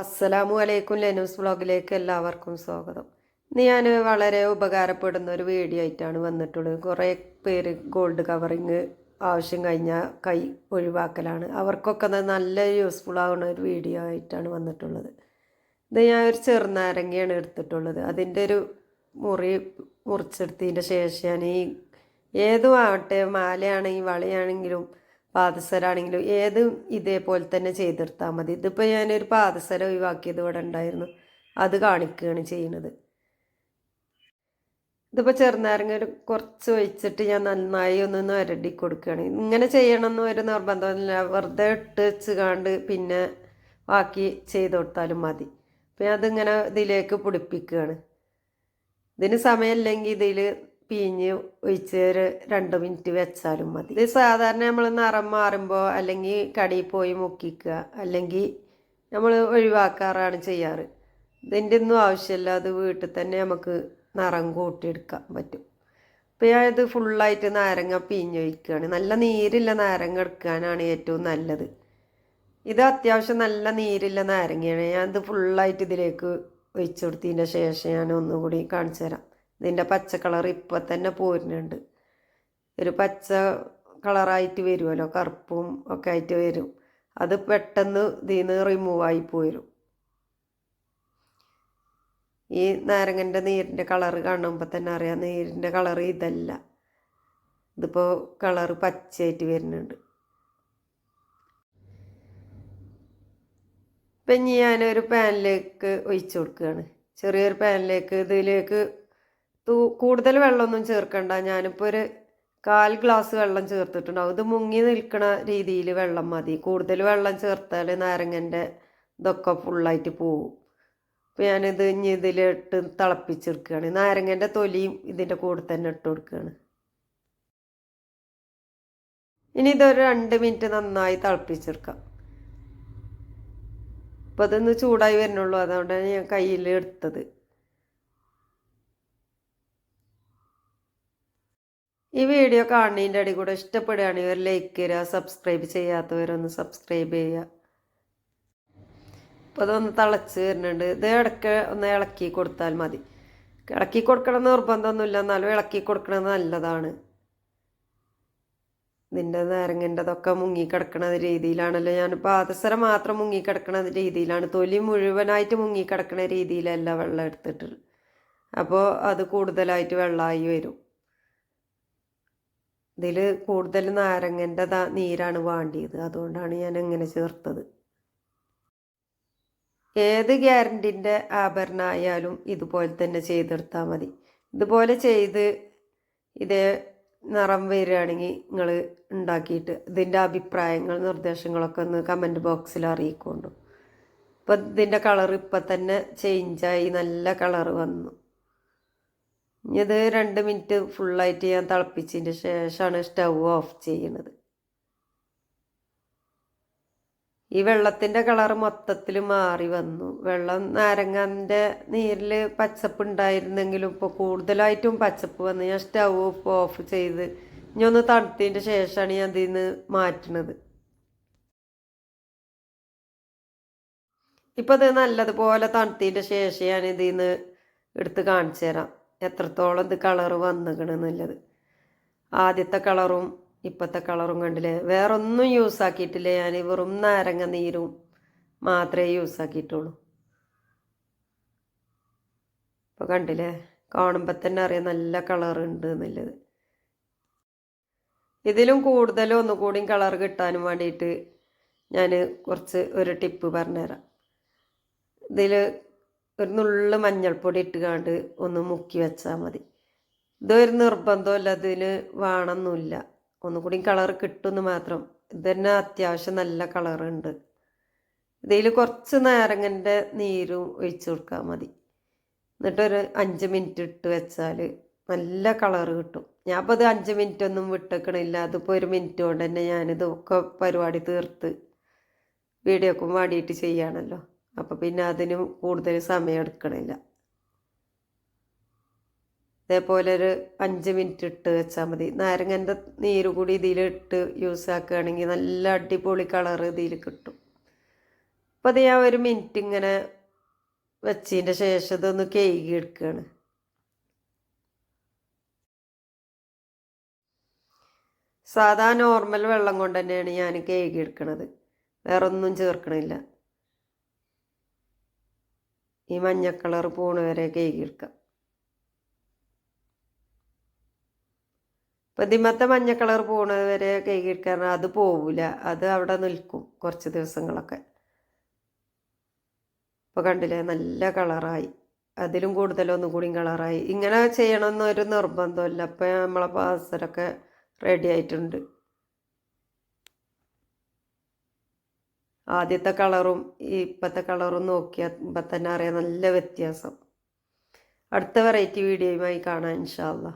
അസ്സലാമു അലൈക്കും ലെനൂസ് വ്ളോഗിലേക്ക് എല്ലാവർക്കും സ്വാഗതം. ഇന്ന് ഞാൻ വളരെ ഉപകാരപ്പെടുന്ന ഒരു വീഡിയോ ആയിട്ടാണ് വന്നിട്ടുള്ളത്. കുറേ പേര് ഗോൾഡ് കവറിങ് ആവശ്യം കഴിഞ്ഞാൽ കൈ ഒഴിവാക്കലാണ്. അവർക്കൊക്കെ നല്ല യൂസ്ഫുൾ ആവുന്ന ഒരു വീഡിയോ ആയിട്ടാണ് വന്നിട്ടുള്ളത്. ഇത് ഞാൻ ഒരു ചെറുനാരങ്ങയാണ് എടുത്തിട്ടുള്ളത്. അതിന്റെ ഒരു മുറി മുറിച്ചെടുത്തതിന്റെ ശേഷം ഞാൻ ഈ ഏതും ആവട്ടെ മാലയാണെങ്കിൽ വളയാണെങ്കിലും പാദസരാണെങ്കിലും ഏത് ഇതേപോലെ തന്നെ ചെയ്തെടുത്താൽ മതി. ഇതിപ്പോൾ ഞാനൊരു പാദസരം ഒഴിവാക്കിയത് ഇവിടെ ഉണ്ടായിരുന്നു. അത് കാണിക്കുകയാണ് ചെയ്യുന്നത്. ഇതിപ്പോൾ ചെറുനാരങ്ങ ഒരു കുറച്ച് ഒഴിച്ചിട്ട് ഞാൻ നന്നായി ഒന്ന് നരടി കൊടുക്കുകയാണ്. ഇങ്ങനെ ചെയ്യണമെന്ന് ഒരു നിർബന്ധമില്ല വെറുതെ ഇട്ട് വെച്ച് കാണ്ട് പിന്നെ ബാക്കി ചെയ്ത് കൊടുത്താലും മതി. അപ്പം അതിങ്ങനെ ഇതിലേക്ക് പിടിപ്പിക്കുകയാണ്. ഇതിന് സമയമില്ലെങ്കിൽ ഇതിൽ പിഴിഞ്ഞ് ഒഴിച്ച് ഒരു രണ്ട് മിനിറ്റ് വെച്ചാലും മതി. ഇത് സാധാരണ നമ്മൾ നിറം മാറുമ്പോൾ അല്ലെങ്കിൽ കടയിൽ പോയി മുക്കിക്കുക അല്ലെങ്കിൽ നമ്മൾ ഒഴിവാക്കാറാണ് ചെയ്യാറ്. ഇതിന്റെ ഒന്നും ആവശ്യമില്ല അത് വീട്ടിൽ തന്നെ നമുക്ക് നിറം കൂട്ടിയെടുക്കാൻ പറ്റും. ഇപ്പോൾ ഞാൻ ഇത് ഫുള്ളായിട്ട് നാരങ്ങ പിഞ്ഞൊഴിക്കുകയാണ് നല്ല നീരില്ല നാരങ്ങ എടുക്കാനാണ് ഏറ്റവും നല്ലത്. ഇത് അത്യാവശ്യം നല്ല നീരില്ല നാരങ്ങയാണ്. ഞാൻ ഇത് ഫുള്ളായിട്ട് ഇതിലേക്ക് ഒഴിച്ചു കൊടുത്തതിന്റെ ശേഷം ഞാൻ ഒന്നുകൂടി കാണിച്ചു തരാം. ഇതിന്റെ പച്ച കളർ ഇപ്പം തന്നെ പോരുന്നുണ്ട്. ഒരു പച്ച കളറായിട്ട് വരുമല്ലോ കറുപ്പും ഒക്കെ ആയിട്ട് വരും. അത് പെട്ടെന്ന് ഇതിൽ നിന്ന് റിമൂവ് ആയി പോരും. ഈ നാരങ്ങന്റെ നീരിന്റെ കളറ് കാണുമ്പോൾ തന്നെ അറിയാം നീരിന്റെ കളർ ഇതല്ല. ഇതിപ്പോൾ കളറ് പച്ചയായിട്ട് വരുന്നുണ്ട്. ഇപ്പം ഞാനൊരു പാനിലേക്ക് ഒഴിച്ചു കൊടുക്കുകയാണ്. ചെറിയൊരു പാനിലേക്ക് ഇതിലേക്ക് കൂടുതൽ വെള്ളമൊന്നും ചേർക്കണ്ട. ഞാനിപ്പോൾ ഒരു കാൽ ഗ്ലാസ് വെള്ളം ചേർത്തിട്ടുണ്ടാവും ഇത് മുങ്ങി നിൽക്കുന്ന രീതിയിൽ വെള്ളം മതി. കൂടുതൽ വെള്ളം ചേർത്താൽ നാരങ്ങന്റെ ഇതൊക്കെ ഫുള്ളായിട്ട് പോവും. അപ്പോൾ ഞാനിത് ഇനി ഇതിലിട്ട് തിളപ്പിച്ചെടുക്കുകയാണ്. നാരങ്ങന്റെ തൊലിയും ഇതിന്റെ കൂടെ തന്നെ ഇട്ട് കൊടുക്കുകയാണ്. ഇനി ഇതൊരു രണ്ട് മിനിറ്റ് നന്നായി തിളപ്പിച്ചെടുക്കാം. അപ്പോൾ അതൊന്ന് ചൂടായി വരുന്നുള്ളൂ. അതുകൊണ്ടാണ് ഞാൻ കയ്യിൽ എടുത്തത്. ഈ വീഡിയോ കാണുന്നതിന്റെ അടി കൂടെ ഇഷ്ടപ്പെടുകയാണെങ്കിൽ ഒരു ലൈക്ക് തരിക സബ്സ്ക്രൈബ് ചെയ്യാത്തവരൊന്ന് സബ്സ്ക്രൈബ് ചെയ്യുക. അപ്പോൾ അതൊന്ന് തിളച്ച് വരുന്നുണ്ട്. ഇത് ഇടയ്ക്ക് ഒന്ന് ഇളക്കി കൊടുത്താൽ മതി. ഇളക്കി കൊടുക്കണം നിർബന്ധമൊന്നുമില്ല. എന്നാലും ഇളക്കി കൊടുക്കണത് നല്ലതാണ്. ഇതിന്റെ നാരങ്ങന്റെതൊക്കെ മുങ്ങിക്കിടക്കണ രീതിയിലാണല്ലോ. ഞാൻ പാദസരം മാത്രം മുങ്ങിക്കിടക്കണ രീതിയിലാണ്. തൊലി മുഴുവനായിട്ട് മുങ്ങിക്കിടക്കണ രീതിയിലല്ല വെള്ളം എടുത്തിട്ട്. അപ്പോൾ അത് കൂടുതലായിട്ട് വെള്ളമായി വരും. ഇതിൽ കൂടുതൽ നാരങ്ങന്റെ നീരാണ് വേണ്ടിയത്. അതുകൊണ്ടാണ് ഞാൻ അങ്ങനെ ചേർത്തത്. ഏത് ഗ്യാരന്റിന്റെ ആഭരണമായാലും ഇതുപോലെ തന്നെ ചെയ്തെടുത്താൽ മതി. ഇതുപോലെ ചെയ്ത് ഇതേ നിറം വരികയാണെങ്കിൽ നിങ്ങൾ ഉണ്ടാക്കിയിട്ട് ഇതിന്റെ അഭിപ്രായങ്ങൾ നിർദ്ദേശങ്ങളൊക്കെ ഒന്ന് കമന്റ് ബോക്സിൽ അറിയിക്കൊണ്ടു. ഇപ്പം ഇതിന്റെ കളർ ഇപ്പം തന്നെ ചേഞ്ചായി നല്ല കളർ വന്നു. ഇത് രണ്ട് മിനിറ്റ് ഫുള്ളായിട്ട് ഞാൻ തിളപ്പിച്ചതിന്റെ ശേഷമാണ് സ്റ്റവ് ഓഫ് ചെയ്യുന്നത്. ഈ വെള്ളത്തിന്റെ കളർ മൊത്തത്തിൽ മാറി വന്നു. വെള്ളം നാരങ്ങന്റെ നീരിൽ പച്ചപ്പ് ഉണ്ടായിരുന്നെങ്കിലും ഇപ്പോൾ കൂടുതലായിട്ടും പച്ചപ്പ് വന്ന്. ഞാൻ സ്റ്റവ് ഓഫ് ചെയ്ത് ഇനി ഒന്ന് തണുത്തതിന്റെ ശേഷമാണ് ഞാൻ ഇതിൽ നിന്ന് മാറ്റണത് ഇപ്പോൾ ഇത് നല്ലതുപോലെ തണുത്തതിന്റെ ശേഷം ഞാൻ ഇതിൽ നിന്ന് എടുത്ത് കാണിച്ചു തരാം എത്രത്തോളം ഇത് കളറ് വന്നിക്കണെന്നുള്ളത് ആദ്യത്തെ കളറും ഇപ്പോഴത്തെ കളറും കണ്ടില്ലേ? വേറെ ഒന്നും യൂസ് ആക്കിയിട്ടില്ല ഞാൻ. വെറും നാരങ്ങ നീരും മാത്രമേ യൂസ് ആക്കിയിട്ടുള്ളൂ. ഇപ്പോൾ കണ്ടില്ലേ? കാണുമ്പോൾ തന്നെ അറിയാം നല്ല കളർ ഉണ്ട് എന്നുള്ളത്. ഇതിലും കൂടുതലും ഒന്നുകൂടിയും കളർ കിട്ടാനും വേണ്ടിയിട്ട് ഞാൻ കുറച്ച് ഒരു ടിപ്പ് പറഞ്ഞുതരാം. ഇതിൽ ഒരു നുള്ള മഞ്ഞൾപ്പൊടി ഇട്ടുകാണ്ട് ഒന്ന് മുക്കി വെച്ചാൽ മതി. ഇതൊരു നിർബന്ധമല്ല അതിന് വേണമെന്നില്ല ഒന്നുകൂടി കളർ കിട്ടുമെന്ന് മാത്രം. ഇത് തന്നെ അത്യാവശ്യം നല്ല കളറുണ്ട്. ഇതിൽ കുറച്ച് നാരങ്ങന്റെ നീരും ഒഴിച്ചു കൊടുക്കാൽ മതി. എന്നിട്ടൊരു അഞ്ച് മിനിറ്റ് ഇട്ട് വെച്ചാൽ നല്ല കളർ കിട്ടും. ഞാൻ അപ്പോൾ അത് അഞ്ച് മിനിറ്റ് ഒന്നും വിട്ടേക്കണില്ല. അതിപ്പോൾ ഒരു മിനിറ്റ് കൊണ്ട് തന്നെ ഞാനിതൊക്കെ പരിപാടി തീർത്ത് വീഡിയോക്കും വേണ്ടിയിട്ട് ചെയ്യാണല്ലോ. അപ്പോൾ പിന്നെ അതിന് കൂടുതൽ സമയം എടുക്കണില്ല. ഇതേപോലെ ഒരു അഞ്ച് മിനിറ്റ് ഇട്ട് വെച്ചാൽ മതി. നാരങ്ങന്റെ നീര് കൂടി ഇതിലിട്ട് യൂസ് ആക്കുകയാണെങ്കിൽ നല്ല അടിപൊളി കളർ ഇതിൽ കിട്ടും. അപ്പോൾ അത് ഞാൻ ഒരു മിനിറ്റ് ഇങ്ങനെ വെച്ചതിന്റെ ശേഷം ഇതൊന്ന് കേകി എടുക്കുകയാണ് സാധാ നോർമൽ വെള്ളം കൊണ്ട് തന്നെയാണ് ഞാൻ കേകി എടുക്കണത്. വേറൊന്നും ചേർക്കണില്ല. ഈ മഞ്ഞ കളർ പോണ വരെ കേകി എടുക്കാം ഇപ്പം ഇതിമത്തെ മഞ്ഞ കളർ പോണ വരെ കേകി എടുക്കാൻ അത് പോവില്ല അത് അവിടെ നിൽക്കും കുറച്ച് ദിവസങ്ങളൊക്കെ. ഇപ്പോൾ കണ്ടില്ലേ? നല്ല കളറായി. അതിലും കൂടുതൽ ഒന്നും കൂടി കളറായി. ഇങ്ങനെ ചെയ്യണമെന്നൊരു നിർബന്ധമില്ല അപ്പം നമ്മളെ പാസറൊക്കെ റെഡി ആയിട്ടുണ്ട്. ആദ്യത്തെ കളറും ഇപ്പോഴത്തെ കളറും നോക്കിയാൽ ഇപ്പം തന്നെ അറിയാം നല്ല വ്യത്യാസം. അടുത്ത വെറൈറ്റി വീഡിയോയുമായി കാണാം ഇൻഷാല്ലാ